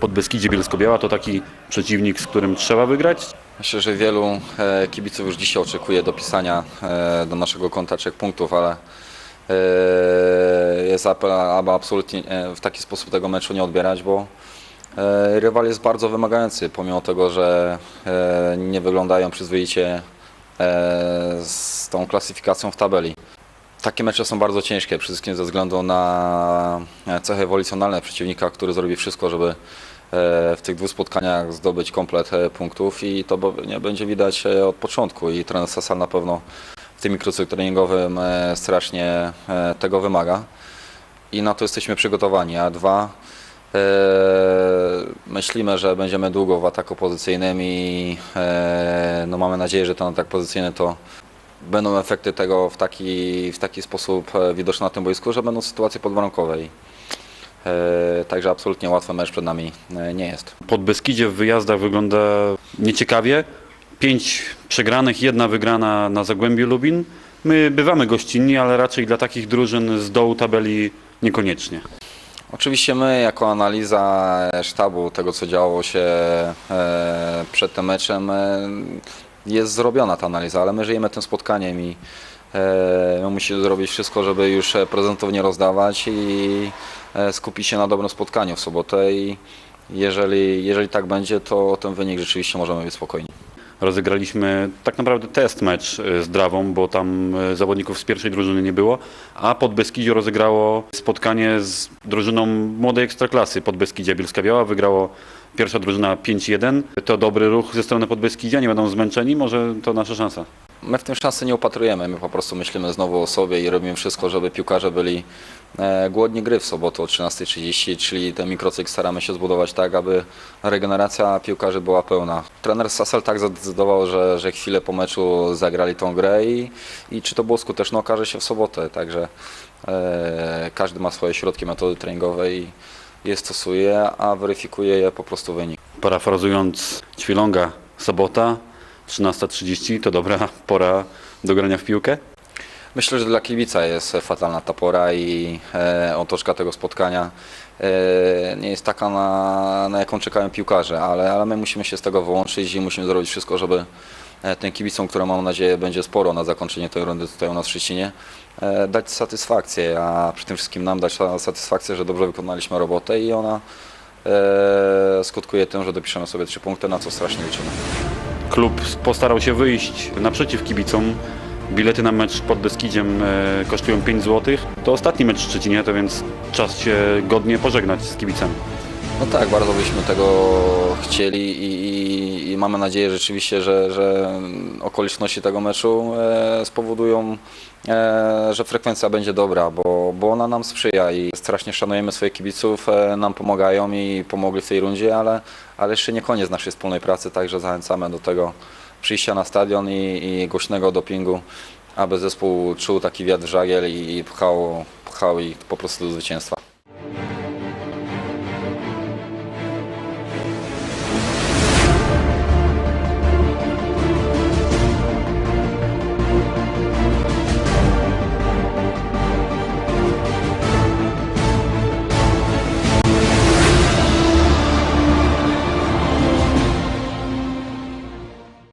Pod Beskidzie Bielsko-Biała to taki przeciwnik, z którym trzeba wygrać. Myślę, że wielu e, kibiców już dzisiaj oczekuje dopisania e, do naszego konta trzech punktów, ale e, jest apel, aby absolutnie e, w taki sposób tego meczu nie odbierać, bo e, rywal jest bardzo wymagający, pomimo tego, że e, nie wyglądają przyzwoicie e, z tą klasyfikacją w tabeli. Takie mecze są bardzo ciężkie, przede wszystkim ze względu na e, cechy ewolucjonalne przeciwnika, który zrobi wszystko, żeby e, w tych dwóch spotkaniach zdobyć komplet e, punktów i to nie będzie widać od początku i trener Sasal na pewno w tym mikrocyklu treningowym strasznie tego wymaga. I na to jesteśmy przygotowani, a dwa myślimy, że będziemy długo w ataku pozycyjnym i no mamy nadzieję, że ten atak pozycyjny to będą efekty tego w taki, w taki sposób e, widoczne na tym boisku, że będą sytuacje podwarunkowe. I, e, Także absolutnie łatwy mecz przed nami e, nie jest. Pod Beskidzie w wyjazdach wygląda nieciekawie. Pięć przegranych, jedna wygrana na Zagłębiu Lubin. My bywamy gościnni, ale raczej dla takich drużyn z dołu tabeli niekoniecznie. Oczywiście my jako analiza sztabu tego co działo się przed tym meczem jest zrobiona ta analiza, ale my żyjemy tym spotkaniem i e, my musimy zrobić wszystko, żeby już e, prezentów nie rozdawać i e, skupić się na dobrym spotkaniu w sobotę i jeżeli, jeżeli tak będzie, to ten wynik rzeczywiście możemy być spokojni. Rozegraliśmy tak naprawdę test mecz e, z Drawą, bo tam e, zawodników z pierwszej drużyny nie było, a pod Beskidzie rozegrało spotkanie z drużyną młodej ekstraklasy pod Beskidzie Bielska Biała. Wygrało pierwsza drużyna 5-1. To dobry ruch ze strony pod Beskidzia, nie będą zmęczeni, może to nasza szansa. My w tym szansy nie upatrujemy, my po prostu myślimy znowu o sobie i robimy wszystko, żeby piłkarze byli głodni gry w sobotę o 13.30, czyli ten mikrocykl staramy się zbudować tak, aby regeneracja piłkarzy była pełna. Trener Sassel tak zadecydował, że, że chwilę po meczu zagrali tą grę i, i czy to było skuteczne okaże się w sobotę, także e, każdy ma swoje środki metody treningowe i je stosuje, a weryfikuje je po prostu wynik. Parafrazując Ćwilonga, sobota 13.30 to dobra pora do grania w piłkę. Myślę, że dla kibica jest fatalna ta pora i e, otoczka tego spotkania e, nie jest taka, na, na jaką czekają piłkarze, ale, ale my musimy się z tego wyłączyć i musimy zrobić wszystko, żeby e, tym kibicom, które mam nadzieję będzie sporo na zakończenie tej rundy tutaj u nas w Szczecinie, e, dać satysfakcję, a przy tym wszystkim nam dać satysfakcję, że dobrze wykonaliśmy robotę i ona e, skutkuje tym, że dopiszemy sobie trzy punkty, na co strasznie liczymy. Klub postarał się wyjść naprzeciw kibicom. Bilety na mecz pod Beskidziem e, kosztują 5 zł. To ostatni mecz w Szczecinie, to więc czas się godnie pożegnać z kibicem. No tak, bardzo byśmy tego chcieli i, i, i mamy nadzieję rzeczywiście, że, że okoliczności tego meczu e, spowodują, e, że frekwencja będzie dobra, bo, bo ona nam sprzyja i strasznie szanujemy swoich kibiców, e, nam pomagają i pomogli w tej rundzie, ale, ale jeszcze nie koniec naszej wspólnej pracy, także zachęcamy do tego przyjścia na stadion i, i głośnego dopingu, aby zespół czuł taki wiatr żagiel i, i pchał, pchał ich po prostu do zwycięstwa.